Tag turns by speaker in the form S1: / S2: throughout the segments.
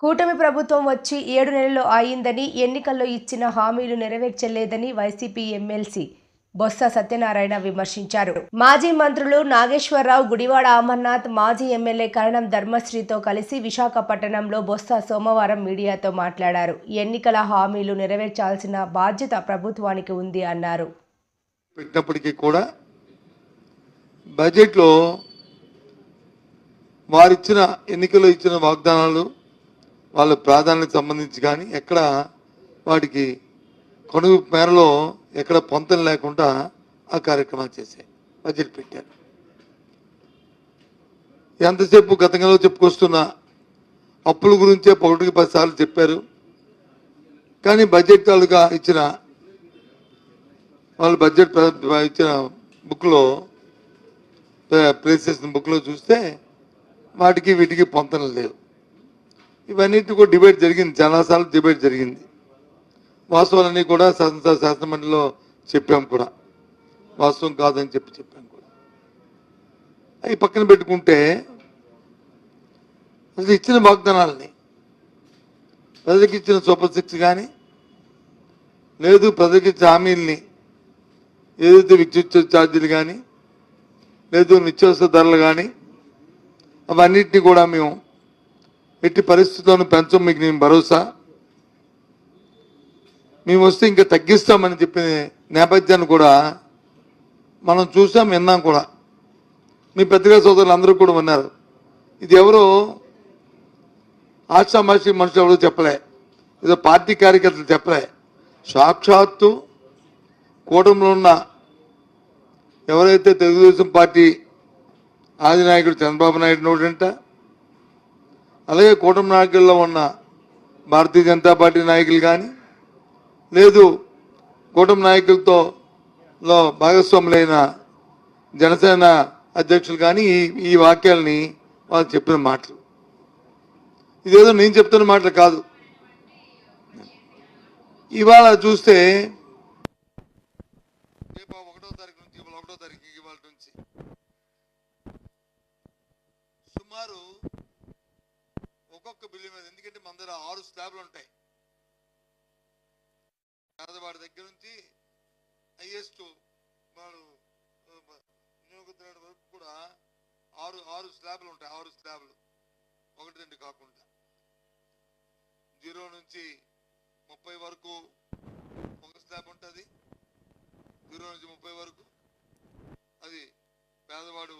S1: కూటమి ప్రభుత్వం వచ్చి ఏడు నెలలు అయిందని ఎన్నికల్లో ఇచ్చిన హామీలు నెరవేర్చలేదని వైసీపీ ఎమ్మెల్సీ బొత్స సత్యనారాయణ విమర్శించారు. మాజీ మంత్రులు నాగేశ్వరరావు గుడివాడ అమర్నాథ్ మాజీ ఎమ్మెల్యే కరణం ధర్మశ్రీతో కలిసి విశాఖపట్టణంలో బొత్స సోమవారం మీడియాతో మాట్లాడారు. ఎన్నికల హామీలు నెరవేర్చాల్సిన బాధ్యత ప్రభుత్వానికి ఉంది అన్నారు.
S2: పెట్టినప్పటికీ కూడా బడ్జెట్లో వారిచ్చిన ఎన్నికల్లో ఇచ్చిన వాగ్దానాలు వాళ్ళ ప్రాధాన్యత సంబంధించి కానీ ఎక్కడ వాటికి కొనుగు మేరలో ఎక్కడ పొంతం లేకుండా ఆ కార్యక్రమాలు చేశాయి. బడ్జెట్ పెట్టారు. ఎంతసేపు గతంలో చెప్పుకొస్తున్న అప్పుల గురించే ఒకటికి పది సార్లు చెప్పారు. కానీ బడ్జెట్ తాలూకా ఇచ్చిన వాళ్ళు బడ్జెట్ ఇచ్చిన బుక్లో ప్లేస్ చేసిన బుక్లో చూస్తే వాటికి వీటికి పొంతన లేవు ఇవన్నిటి కూడా డిబేట్ జరిగింది. చాలాసార్లు డిబేట్ జరిగింది. వాస్తవాలన్నీ కూడా శాసన శాసనమండలిలో చెప్పాం కూడా. వాస్తవం కాదని చెప్పి చెప్పాం కూడా. అవి పక్కన పెట్టుకుంటే అసలు ఇచ్చిన వాగ్దానాలని ప్రజలకు ఇచ్చిన సూపర్ సిక్స్ కానీ లేదు ప్రజలకు ఇచ్చిన హామీల్ని ఏదైతే విద్యుత్ ఛార్జీలు కానీ లేదు నిత్యావసర ధరలు కానీ అవన్నిటిని కూడా మేము ఎట్టి పరిస్థితుల్లోనూ పెంచం మీకు నేను భరోసా. మేము వస్తే ఇంకా తగ్గిస్తామని చెప్పిన నేపథ్యాన్ని కూడా మనం చూసాం విన్నాం కూడా. మీ పెద్దగా సోదరులు అందరూ కూడా ఉన్నారు ఇది ఎవరు ఆశామాషి మనుషులు ఎవరో చెప్పలే. ఏదో పార్టీ కార్యకర్తలు చెప్పలే. సాక్షాత్తు కూటమిలో ఉన్న ఎవరైతే తెలుగుదేశం పార్టీ ఆది నాయకుడు చంద్రబాబు నాయుడు నోటంట అలాగే కూటమి నాయకుల్లో ఉన్న భారతీయ జనతా పార్టీ నాయకులు కానీ లేదు కూటమి నాయకులతో లో భాగస్వాములైన జనసేన అధ్యక్షులు కానీ ఈ ఈ వాక్యాలని వాళ్ళు చెప్పిన మాటలు. ఇదేదో నేను చెప్తున్న మాటలు కాదు. ఇవాళ చూస్తే రేపు ఒకటో తారీఖు నుంచి ఇవాళ ఒకటో తారీఖు ఇవాళ నుంచి సుమారు ఒక్కొక్క బిల్లు మీద దగ్గర ఆరు స్లాబ్లు ఉంటాయి. పేదవాడి దగ్గర నుంచి హైయెస్ట్ వాడు వినియోగదారు వరకు కూడా ఆరు ఆరు స్లాబ్లు ఉంటాయి ఆరు స్లాబ్లు. ఒకటి రెండు కాకుండా. జీరో నుంచి ముప్పై వరకు ఒక స్లాబ్ ఉంటుంది. జీరో నుంచి ముప్పై వరకు అది పేదవాడు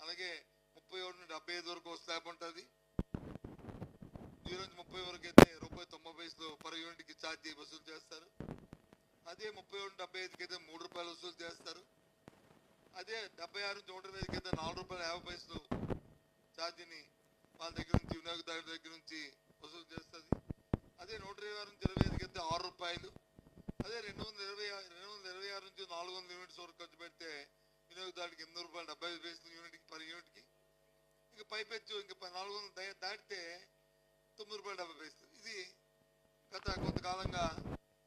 S2: అలాగే ముప్పై ఒకటి నుండి డెబ్బై ఐదు వరకు ఒక స్లాబ్ ఉంటుంది. ముప్పై వరకు అయితే రూపాయి తొంభై పైసలు పర్ యూనిట్కి ఛార్జీ వసూలు చేస్తారు. అదే ముప్పై ఒకటి డెబ్బై ఐదుకి అయితే మూడు రూపాయలు వసూలు చేస్తారు. అదే డెబ్బై ఆరు నుంచి నూట ఇరవై ఐదుకి అయితే నాలుగు రూపాయల యాభై పైసలు ఛార్జీని వాళ్ళ దగ్గర నుంచి వినియోగదారుల దగ్గర నుంచి వసూలు చేస్తుంది. అదే నూట ఇరవై ఆరు నుంచి ఇరవై ఐదుకి అయితే ఆరు రూపాయలు. అదే రెండు వందల ఇరవై రెండు వందల ఇరవై ఆరు నుంచి నాలుగు వందల యూనిట్స్ వరకు ఖర్చు పెడితే వినియోగదారుడికి ఎనిమిది రూపాయలు డెబ్బై ఐదు పైసలు యూనిట్కి పర్ యూనిట్కి. ఇంకా పైపెచ్చు ఇంకా నాలుగు వందలు దాటితే తొమ్మిది రూపాయలు డెబ్బై పైసలు ఇది గత కొంతకాలంగా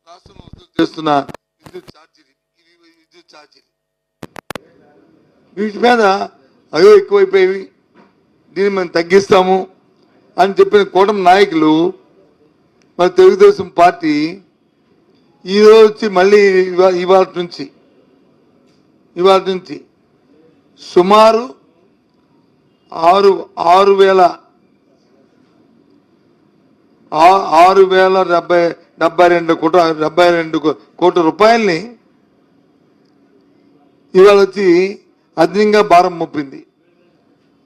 S2: రాష్ట్రంలో వసూలు చేస్తున్న విద్యుత్ ఛార్జీలు. ఇవి విద్యుత్ ఛార్జీలు. వీటి మీద అయ్యో ఎక్కువైపోయేవి దీన్ని మేము తగ్గిస్తాము అని చెప్పిన కూటమి నాయకులు మన తెలుగుదేశం పార్టీ ఈరోజు వచ్చి మళ్ళీ ఇవా- ఇవాళ నుంచి ఇవాళ నుంచి సుమారు ఆరు ఆరు వేల ఆరు వేల డెబ్బై డెబ్బై రెండు కోట డెబ్బై రెండు కోట్ల రూపాయల్ని ఇవాళ వచ్చి అదనంగా భారం మోపింది.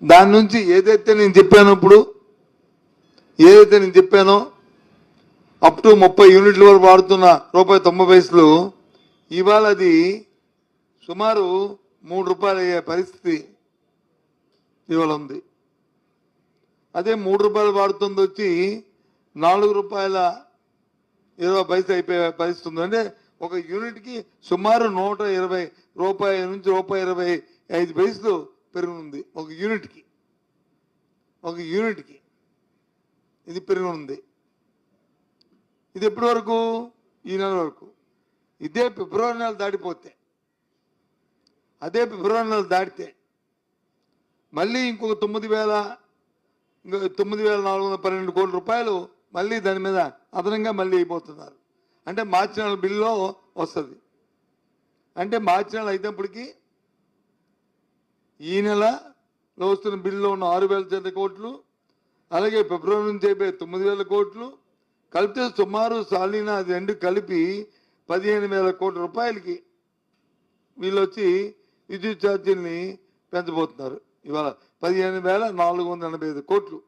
S2: దాని నుంచి ఏదైతే నేను చెప్పానో ఇప్పుడు ఏదైతే నేను చెప్పానో అప్ టు ముప్పై యూనిట్ల వరకు వాడుతున్న రూపాయి తొంభై పైసలు ఇవాళ అది సుమారు మూడు రూపాయలు అయ్యే పరిస్థితి ఇవాళ ఉంది. అదే మూడు రూపాయలు వాడుతుంది వచ్చి నాలుగు రూపాయల ఇరవై పైసలు అయిపోయే పరిస్థితి ఉందంటే అంటే ఒక యూనిట్కి సుమారు నూట ఇరవై రూపాయల నుంచి రూపాయి ఇరవై ఐదు పైసలు పెరుగునుంది ఒక యూనిట్కి. ఒక యూనిట్కి ఇది పెరుగునుంది. ఇది ఎప్పటి వరకు? ఈ నెల వరకు. ఇదే ఫిబ్రవరి నెల దాటిపోతే అదే ఫిబ్రవరి నెల దాటితే మళ్ళీ ఇంకొక తొమ్మిది వేల తొమ్మిది వేల నాలుగు వందల పన్నెండు కోట్ల రూపాయలు మళ్ళీ దాని మీద అదనంగా మళ్ళీ అయిపోతున్నారు. అంటే మార్చి నెల బిల్లులో వస్తుంది. అంటే మార్చి నెల అయినప్పటికీ ఈ నెలలో వస్తున్న బిల్లులో ఉన్న ఆరు వేల చిల్లర కోట్లు అలాగే ఫిబ్రవరి నుంచి అయిపోయే తొమ్మిది వేల కోట్లు కలిపితే సుమారు సాలీనా అది రెండు కలిపి పదిహేను వేల కోట్ల రూపాయలకి వీళ్ళు వచ్చి విద్యుత్ ఛార్జీల్ని పెంచబోతున్నారు. ఇవాళ పదిహేను వేల నాలుగు వందల ఎనభై ఐదు కోట్లు.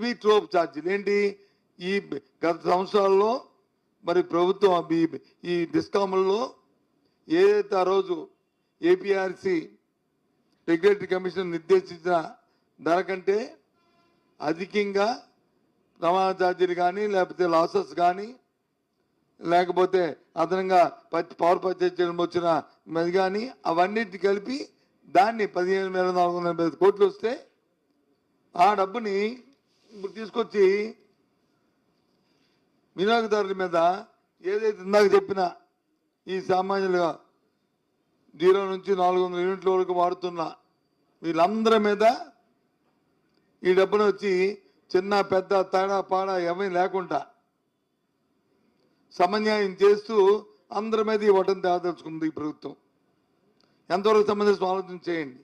S2: ఇవి ట్రోప్ ఛార్జీలు ఏంటి? ఈ గత సంవత్సరాల్లో మరి ప్రభుత్వం ఈ- ఈ డిస్కాముల్లో ఏదైతే ఆ రోజు ఏపీఆర్సి రెగ్యులేటరీ కమిషన్ నిర్దేశించిన ధర కంటే అధికంగా రవాణా ఛార్జీలు కానీ లేకపోతే లాసెస్ కానీ లేకపోతే అదనంగా ప- పవర్ పర్చేజ్ చేయడం వచ్చిన మీద కానీ అవన్నిటి కలిపి దాన్ని పదిహేను వేల నాలుగు వందల కోట్లు వస్తే ఆ డబ్బుని ఇప్పుడు తీసుకొచ్చి వినియోగదారుల మీద ఏదైతే ఇందాక చెప్పిన ఈ సామాన్యులుగా జీరో నుంచి నాలుగు వందల యూనిట్ల వరకు వాడుతున్న వీళ్ళందరి మీద ఈ డబ్బును వచ్చి చిన్న పెద్ద తేడా పాడా ఏమీ లేకుండా సమన్యాయం చేస్తూ అందరి మీద ఈ వటం తేదలుచుకుంది ఈ ప్రభుత్వం. ఎంతవరకు సంబంధించిన ఆలోచన చేయండి.